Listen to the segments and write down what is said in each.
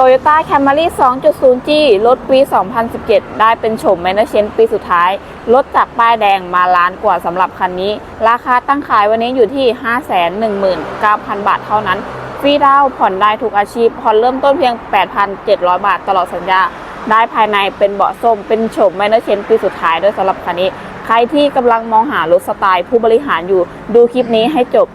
Toyota Camry 2.0G รถปี 2017 ได้เป็นโฉมแมนเชนปีสุดท้ายรถจากป้ายแดงมาล้านกว่าสำหรับคันนี้ ราคาตั้งขายวันนี้อยู่ที่ 519,000 บาทเท่านั้น ฟรีดาวผ่อนได้ทุกอาชีพ ผ่อนเริ่มต้นเพียง 8,700 บาทตลอดสัญญา ได้ภายในเป็นเบาะส้ม เป็นโฉมแมนเชนปีสุดท้ายด้วยสำหรับคันนี้ ใครที่กำลังมองหารถสไตล์ผู้บริหารอยู่ ดูคลิปนี้ให้จบ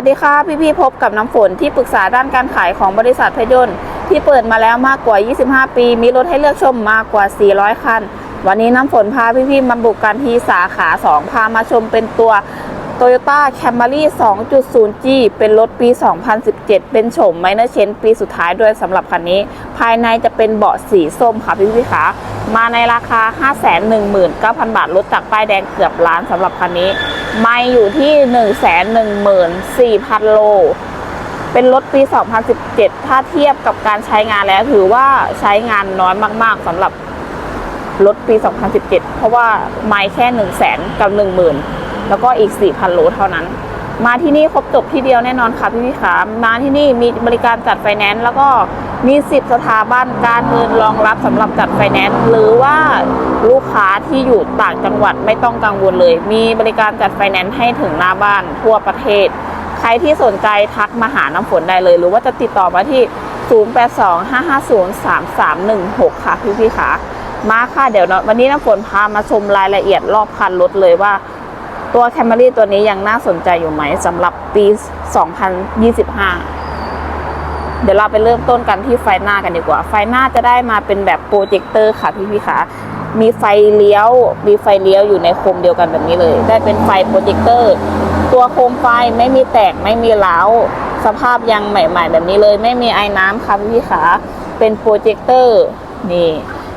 วัสดีค่ะ พี่ๆพบกับน้ำฝนที่ปรึกษาด้านการขายของบริษัทเพยนต์ที่เปิดมาแล้วมากกว่า 25 ปี มีรถให้เลือกชมมากกว่า 400 คัน วันนี้น้ำฝนพาพี่ๆมาบุกกันที่สาขา 2 พามาชมเป็นตัว Toyota Camry 2.0G เป็นรถปี 2017 เป็นโฉมไมเนอร์เชนปีสุดท้ายด้วยสำหรับคันนี้ ภายในจะเป็นเบาะสีส้มค่ะพี่ๆคะมาในราคา 519,000 บาทรถจากป้ายแดงเกือบล้านสำหรับคันนี้ ไม่อยู่ที่ 114,000 โล เป็นรถปี 2017 ถ้าเทียบกับการใช้งานแล้วถือว่าใช้งานน้อยมาก ๆสำหรับรถปี 2017 เพราะว่าไม่แค่ 1 0 0 0 0แกับ 10,000 แล้วก็อีก 4,000 โลเท่านั้น มาที่นี่ครบจบที่เดียวแน่นอนค่ะพี่พี่ขามาที่นี่มีบริการจัดไฟแนนซ์แล้วก็มีสิบสถาบันการเงินรองรับสำหรับจัดไฟแนนซ์หรือว่าลูกค้าที่อยู่ต่างจังหวัดไม่ต้องกังวลเลย มีบริการจัดไฟแนนซ์ให้ถึงหน้าบ้านทั่วประเทศ ใครที่สนใจทักมาหาน้ำฝนได้เลย หรือว่าจะติดต่อมาที่ 0825503316 ค่ะพี่พี่ขามาค่ะเดี๋ยวเนาะวันนี้น้ำฝนพามาชมรายละเอียดรอบคันรถเลยว่า ตัวแคม r รี่ตัวนี้ยังน่าสนใจอยู่ไหมสำหรับปี 2025 เดี๋ยวเราไปเริ่มต้นกันที่ไฟหน้ากันดีกว่า ไฟหน้าจะได้มาเป็นแบบโปรเจคเตอร์ค่ะพี่พี่คะมีไฟเลี้ยว มีไฟเลี้ยวอยู่ในโคมเดียวกันแบบนี้เลย ได้เป็นไฟโปรเจคเตอร์ ตัวโคมไฟไม่มีแตกไม่มีร้า สภาพยังใหม่ ๆ แบบนี้เลย ไม่มีไอ้น้ำค่ะพี่พี่ๆคะเป็นโปรเจคเตอร์นี่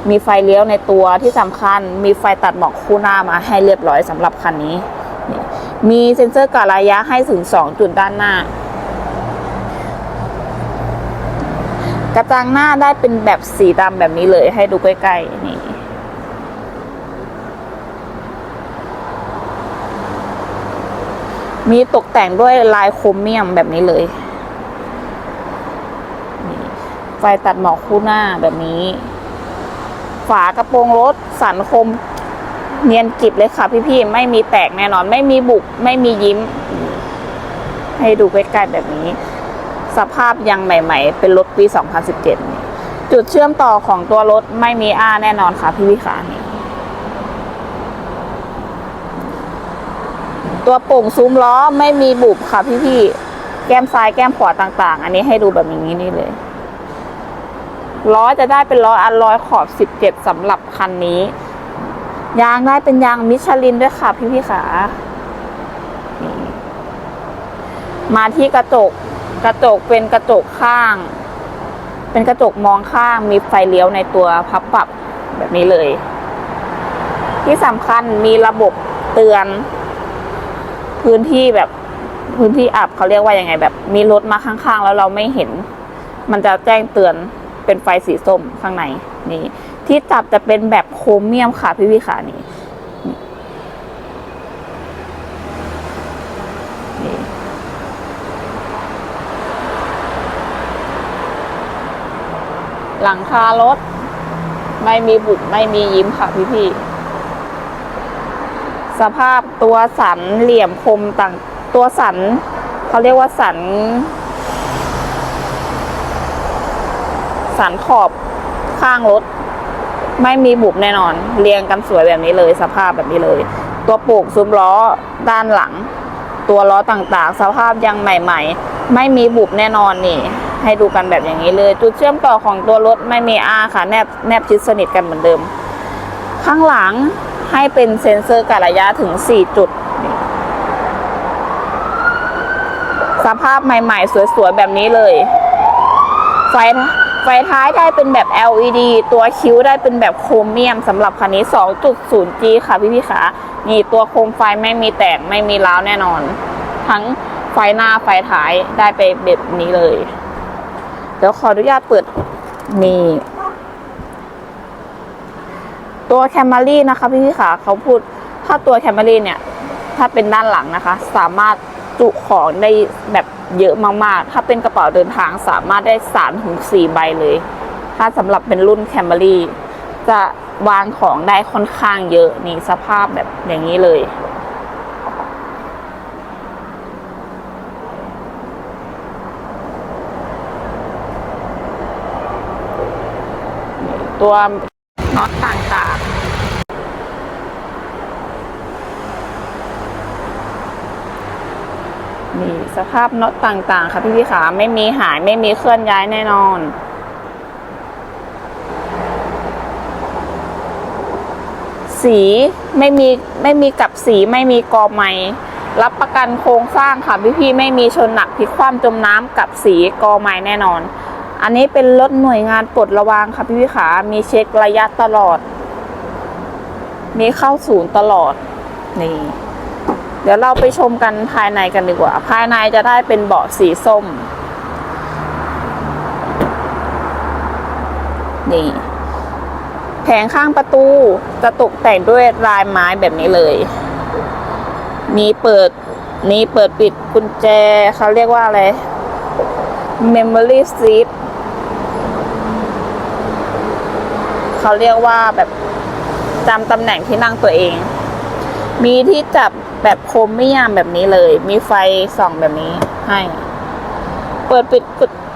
มีไฟเลี้ยวในตัวที่สำคัญ มีไฟตัดหมอกคู่หน้ามาให้เรียบร้อยสำหรับคันนี้ มีเซ็นเซอร์กะระยะให้ถึง 2 จุดด้านหน้า กระจังหน้าได้เป็นแบบสีดำแบบนี้เลยให้ดูใกล้ๆนี่มีตกแต่งด้วยลายโครเมียมแบบนี้เลย ไฟตัดหมอกคู่หน้าแบบนี้ ฝากระโปรงรถสันคม เนียนกริบเลยค่ะพี่ๆ ไม่มีแตกแน่นอน ไม่มีบุก ไม่มียิ้ม ให้ดูใกล้ๆแบบนี้ สภาพยังใหม่ ๆ เป็นรถปี 2017 จุดเชื่อมต่อของตัวรถไม่มีอ้าแน่นอนค่ะพี่ๆค่ะนี่ตัวโป่งซุ้มล้อไม่มีบุบค่ะพี่ๆ แก้มซ้ายแก้มขวาต่าง ๆ อันนี้ให้ดูแบบนี้นี่เลย ล้อจะได้เป็นล้ออัลลอยขอบ 17สำหรับคันนี้ ยางได้เป็นยางมิชลินด้วยค่ะพี่พี่ขามาที่กระจก กระจกเป็นกระจกข้าง เป็นกระจกมองข้างมีไฟเลี้ยวในตัวพับปรับแบบนี้เลย ที่สำคัญมีระบบเตือน พื้นที่แบบพื้นที่อับเขาเรียกว่ายังไง แบบ มีรถมาข้างๆ แล้วเราไม่เห็น มันจะแจ้งเตือนเป็นไฟสีส้มข้างในนี่ ที่จับจะเป็นแบบโครเมียมค่ะพี่พี่ขานี่นี่หลังคารถ ไม่มีบุกไม่มียิ้มค่ะพี่พี่สภาพตัวสันเหลี่ยมคมต่างตัวสันเขาเรียกว่าสัน สันขอบข้างรถ ไม่มีบุบแน่นอน เรียงกันสวยแบบนี้เลยสภาพแบบนี้เลย ตัวโปกซุ้มล้อด้านหลัง ตัวล้อต่างๆ สภาพยังใหม่ ๆ ไม่มีบุบแน่นอนนี่ ให้ดูกันแบบอย่างนี้เลย จุดเชื่อมต่อของตัวรถไม่มีอาค่ะแนบแนบชิดสนิทกันเหมือนเดิม ข้างหลังให้เป็นเซ็นเซอร์กะระยะถึง 4 จุดนี่สภาพใหม่ ๆ สวยๆแบบนี้เลย ไฟ ไฟท้ายได้เป็นแบบ LED ตัวคิ้วได้เป็นแบบโครเมียมสำหรับคันนี้ 2.0G ค่ะพี่พี่ขานี่ตัวโคมไฟไม่มีแตกไม่มีร้าวแน่นอน ทั้งไฟหน้าไฟท้ายได้ไปแบบนี้เลย เดี๋ยวขออนุญาตเปิดนี่ตัวแคม r รี่นะคะพี่พี่ขาเขาพูดถ้าตัวแคม r รี่เนี่ย ถ้าเป็นด้านหลังนะคะ สามารถ จุของได้แบบเยอะมากๆ ถ้าเป็นกระเป๋าเดินทางสามารถได้สามถึงสี่ใบเลย ถ้าสำหรับเป็นรุ่นแคมเบอรี่จะวางของได้ค่อนข้างเยอะนี่สภาพแบบอย่างนี้เลยตัวน็อตต่างๆ นี่สภาพน็อตต่างๆ ค่ะพี่พี่ขาไม่มีหายไม่มีเคลื่อนย้ายแน่นอน สีไม่มีไม่มีกับสีไม่มีกอไม้รับประกันโครงสร้างค่ะพี่พี่ๆไม่มีชนหนักพลิกคว่ำจมน้ำกับสีกอไม้แน่นอน อันนี้เป็นรถหน่วยงานปลดระวางค่ะพี่พี่ขามีเช็คระยะตลอด มีเข้าศูนย์ตลอดนี่ เดี๋ยวเราไปชมกันภายในกันดีกว่า ภายในจะได้เป็นเบาะสีส้ม นี่ แผงข้างประตูจะตกแต่งด้วยลายไม้แบบนี้เลย มีเปิดนี่เปิดปิดกุญแจเขาเรียกว่าอะไร memory seat เขาเรียกว่าแบบจำตำแหน่งที่นั่งตัวเอง มีที่จับ แบบโครเมียามแบบนี้เลย มีไฟส่องแบบนี้ให้ เปิดปิด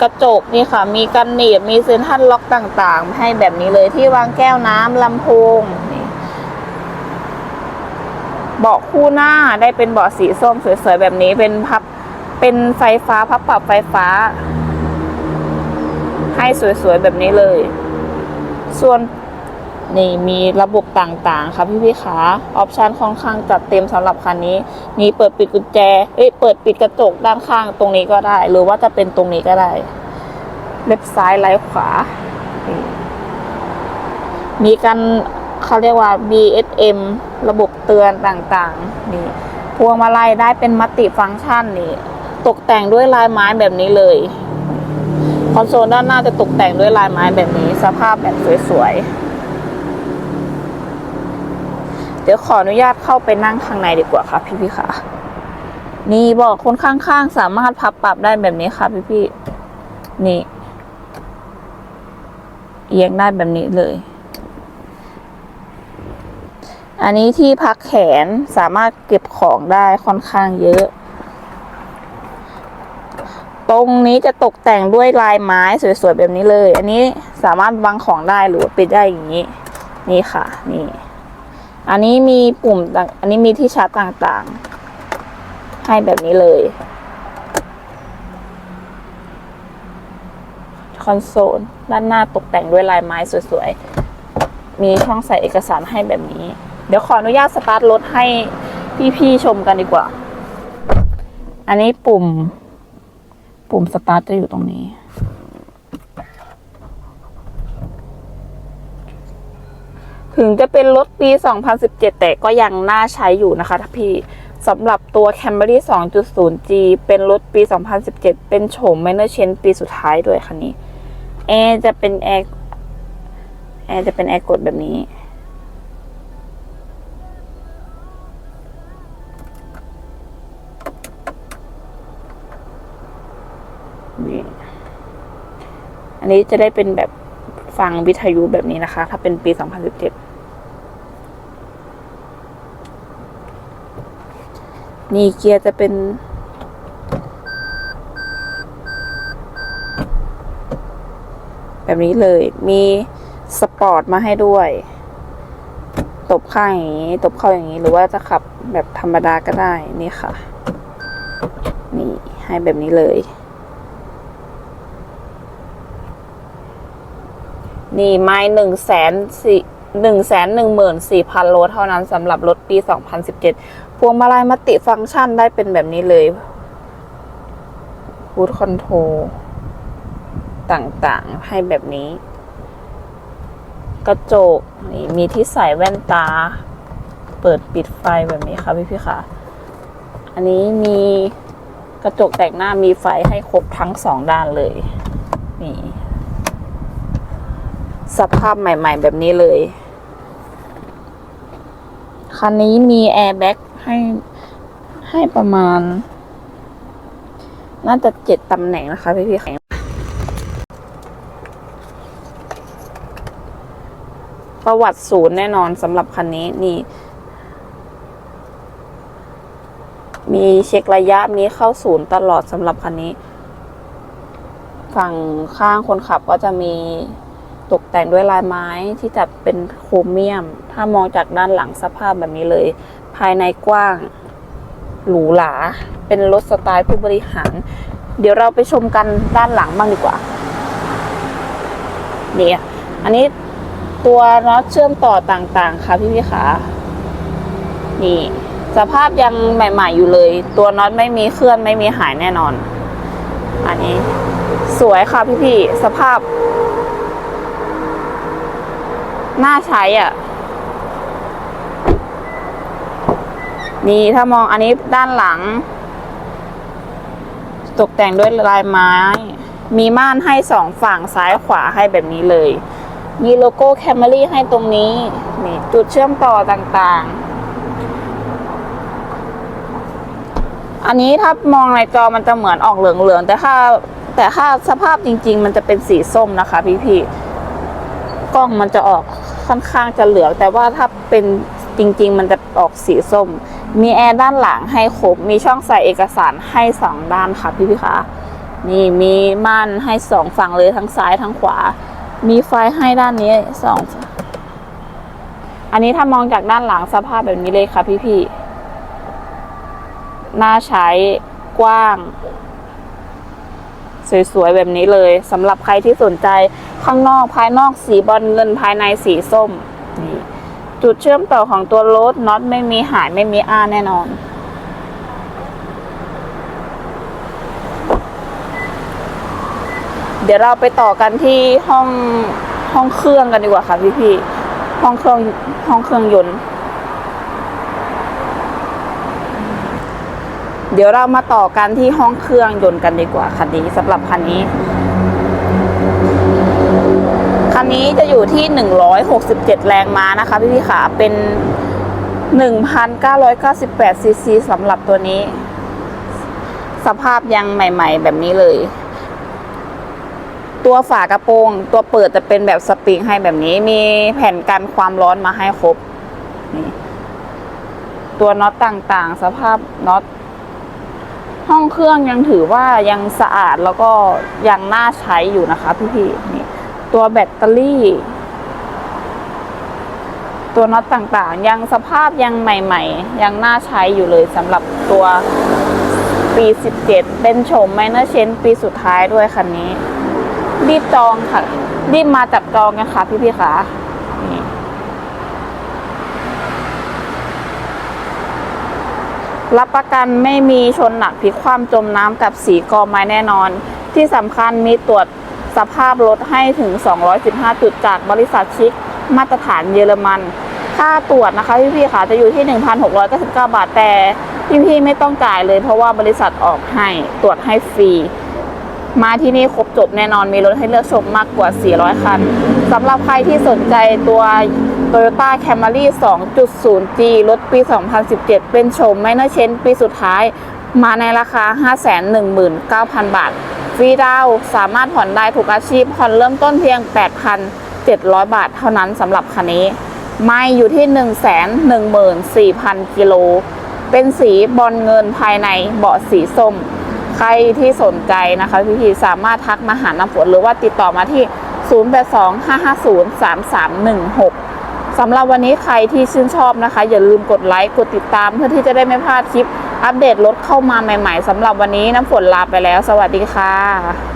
กระจกนี่ค่ะ มีกันหนีบมีเซ็นทรัลล็อกต่างๆ ให้แบบนี้เลยที่วางแก้วน้ำลำโพงนี่เบาะคู่หน้าได้เป็นเบาะสีส้มสวยๆแบบนี้เป็นพับเป็นไฟฟ้าพับปรับไฟฟ้า ให้สวยๆแบบนี้เลย ส่วน นี่มีระบบต่างๆครับพี่พี่ขาออปชันค่อนข้างจัดเต็มสำหรับคันนี้ มีเปิดปิดกุญแจ เอ้ยเปิดปิดกระจกด้านข้างตรงนี้ก็ได้ หรือว่าจะเป็นตรงนี้ก็ได้ เล็บซ้ายไลขวา มีการเขาเรียกว่า BSM ระบบเตือนต่างๆ นี่ พวงมาลัยได้เป็นมัลติฟังก์ชันนี่ ตกแต่งด้วยลายไม้แบบนี้เลย คอนโซลด้านหน้าจะตกแต่งด้วยลายไม้แบบนี้ สภาพแบบสวยๆ เดี๋ยวขออนุญาตเข้าไปนั่งข้างในดีกว่าค่ะ พี่พี่ค่ะ นี่บอกคนข้างๆ สามารถพับปรับได้แบบนี้ค่ะพี่พี่นี่เอียงได้แบบนี้เลย อันนี้ที่พักแขนสามารถเก็บของได้ค่อนข้างเยอะ ตรงนี้จะตกแต่งด้วยลายไม้สวยๆแบบนี้เลย อันนี้สามารถวางของได้หรือปิดได้อย่างนี้ นี่ค่ะ นี่ อันนี้มีปุ่มต่างอันนี้มีที่ชาร์จต่างๆ ให้แบบนี้เลย คอนโซล ด้านหน้าตกแต่งด้วยลายไม้สวยๆ มีช่องใส่เอกสารให้แบบนี้ เดี๋ยวขออนุญาตสตาร์ทรถให้พี่ๆชมกันดีกว่า อันนี้ปุ่ม ปุ่มสตาร์ทจะอยู่ตรงนี้ ถึงจะเป็นรถปี 2017 แต่ก็ยังน่าใช้อยู่นะคะถ้าพี่สำหรับตัว Camry 2.0G เป็นรถปี 2017 เป็นโฉม Minor Change ปีสุดท้ายด้วยคันนี้แอร์จะเป็นแอร์แอร์จะเป็นแอร์กดแบบนี้นี่อันนี้จะได้เป็นแบบ ฟังวิทยุแบบนี้นะคะ ถ้าเป็นปี 2017 นี่เกียร์จะเป็น แบบนี้เลย มีสปอร์ตมาให้ด้วย ตบข้างอย่างนี้ ตบเข้าอย่างนี้ หรือว่าจะขับแบบธรรมดาก็ได้ นี่ค่ะ นี่ให้แบบนี้เลย นี่ไม่หนึ่งแสนสี่หนึ่งแสนหนึ่งหมื่นสี่พันโลเท่านั้นสำหรับรถปีสองพันสิบเจ็ดพวงมาลัยมัติฟังก์ชันได้เป็นแบบนี้เลยฟูดคอนโทรต่างๆ ให้แบบนี้ กระจกนี่มีที่ใส่แว่นตา เปิดปิดไฟแบบนี้ค่ะพี่พี่ๆค่ะ อันนี้มีกระจกแต่งหน้ามีไฟให้ครบทั้งสองด้านเลย นี่ สภาพใหม่ ๆ แบบนี้เลย คันนี้มีแอร์แบ็กให้ให้ประมาณ น่าจะเจ็ดตำแหน่งนะคะพี่พี่ๆประวัติศูนย์แน่นอนสำหรับคันนี้นี่ มีเช็คระยะมีเข้าศูนย์ตลอดสำหรับคันนี้ ฝั่งข้างคนขับก็จะมี ตกแต่งด้วยลายไม้ที่จะเป็นโครเมียม ถ้ามองจากด้านหลังสภาพแบบนี้เลย ภายในกว้าง หรูหรา เป็นรถสไตล์ผู้บริหาร เดี๋ยวเราไปชมกันด้านหลังบ้างดีกว่านี่อันนี้ตัวน็อตเชื่อมต่อต่างๆ ค่ะพี่พี่ๆค่ะนี่ สภาพยังใหม่ ๆ อยู่เลย ตัวน็อตไม่มีเคลื่อนไม่มีหายแน่นอน อันนี้ สวยค่ะพี่พี่สภาพ น่าใช้อะ นี่ถ้ามองอันนี้ด้านหลัง ตกแต่งด้วยลายไม้ มีม่านให้สองฝั่งซ้ายขวาให้แบบนี้เลย มีโลโก้แคม r รี่ให้ตรงนี้ นี่จุดเชื่อมต่อต่างๆอันนี้ถ้ามองในจอมันจะเหมือนออกเหลืองๆแต่ถ้าแต่ถ้าสภาพจริง ๆ มันจะเป็นสีส้มนะคะ พี่ๆกล้องมันจะออก ค่อนข้างจะเหลือง แต่ว่าถ้าเป็นจริง ๆ มันจะออกสีส้ม มีแอร์ด้านหลังให้ครบ มีช่องใส่เอกสารให้สองด้านค่ะพี่พี่คะนี่มีม่านให้สองฝั่งเลยทั้งซ้ายทั้งขวา มีไฟให้ด้านนี้สองอันนี้ถ้ามองจากด้านหลังสภาพแบบนี้เลยค่ะพี่พี่น่าใช้กว้าง สวยๆแบบนี้เลยสำหรับใครที่สนใจ ข้างนอกภายนอกสีบอลเงินภายในสีส้มนี่จุดเชื่อมต่อของตัวรถน็อตไม่มีหายไม่มีอ้าแน่นอน เดี๋ยวเราไปต่อกันที่ห้องห้องเครื่องกันดีกว่าค่ะพี่ๆห้องเครื่องห้องเครื่องยนต์เดี๋ยวเรามาต่อกันที่ห้องเครื่องยนต์กันดีกว่าคันนี้สำหรับคันนี้ นนี้จะอยู่ที่ 167 แรงม้านะคะพี่พี่ขาเป็น 1,998ซีซีสำหรับตัวนี้ สภาพยังใหม่ ๆ แบบนี้เลย ตัวฝากระโปรง ตัวเปิดจะเป็นแบบสปริงให้แบบนี้ มีแผ่นกันความร้อนมาให้ครบนี่ตัวน็อตต่างๆ สภาพน็อตห้องเครื่องยังถือว่ายังสะอาดแล้วก็ยังน่าใช้อยู่นะคะพี่ๆนี่ ตัวแบตเตอรี่ ตัวน็อตต่างๆ ยังสภาพยังใหม่ ๆ ยังน่าใช้อยู่เลยสำหรับตัวปี 17 เป็นโฉมไมเนอร์เชนปีสุดท้ายด้วยคันนี้ รีบจองค่ะ รีบมาจับจองกันค่ะพี่ๆค่ะรับประกันไม่มีชนหนักพลิกคว่ำจมน้ำกับสีกอไม้แน่นอน ที่สำคัญมีตรวจ สภาพรถให้ถึง 215 จุดจากบริษัทชิคมาตรฐานเยอรมัน ค่าตรวจนะคะพี่ๆค่ะจะอยู่ที่ 1,699 บาทแต่พี่ๆไม่ต้องจ่ายเลยเพราะว่าบริษัทออกให้ตรวจให้ฟรีมาที่นี่ครบจบแน่นอนมีรถให้เลือกชมมากกว่า 400 คันสำหรับใครที่สนใจตัว Toyota Camry 2.0G รถปี 2017 เป็นโฉมไมเนอร์เชนปีสุดท้าย มาในราคา 519,000 บาท ฟรีดาวสามารถผ่อนได้ทุกอาชีพผ่อนเริ่มต้นเพียง 8,700 บาทเท่านั้นสำหรับคันนี้ ไม่อยู่ที่ 114,000 กิโล เป็นสีบอลเงินภายในเบาะสีส้ม ใครที่สนใจนะคะพี่ๆสามารถทักมาหาน้ำฝนหรือว่าติดต่อมาที่ 0825503316สำหรับวันนี้ใครที่ชื่นชอบนะคะ อย่าลืมกดไลค์กดติดตามเพื่อที่จะได้ไม่พลาดคลิป อัปเดตรถเข้ามาใหม่ ๆสำหรับวันนี้น้ำฝนลาไปแล้ว สวัสดีค่ะ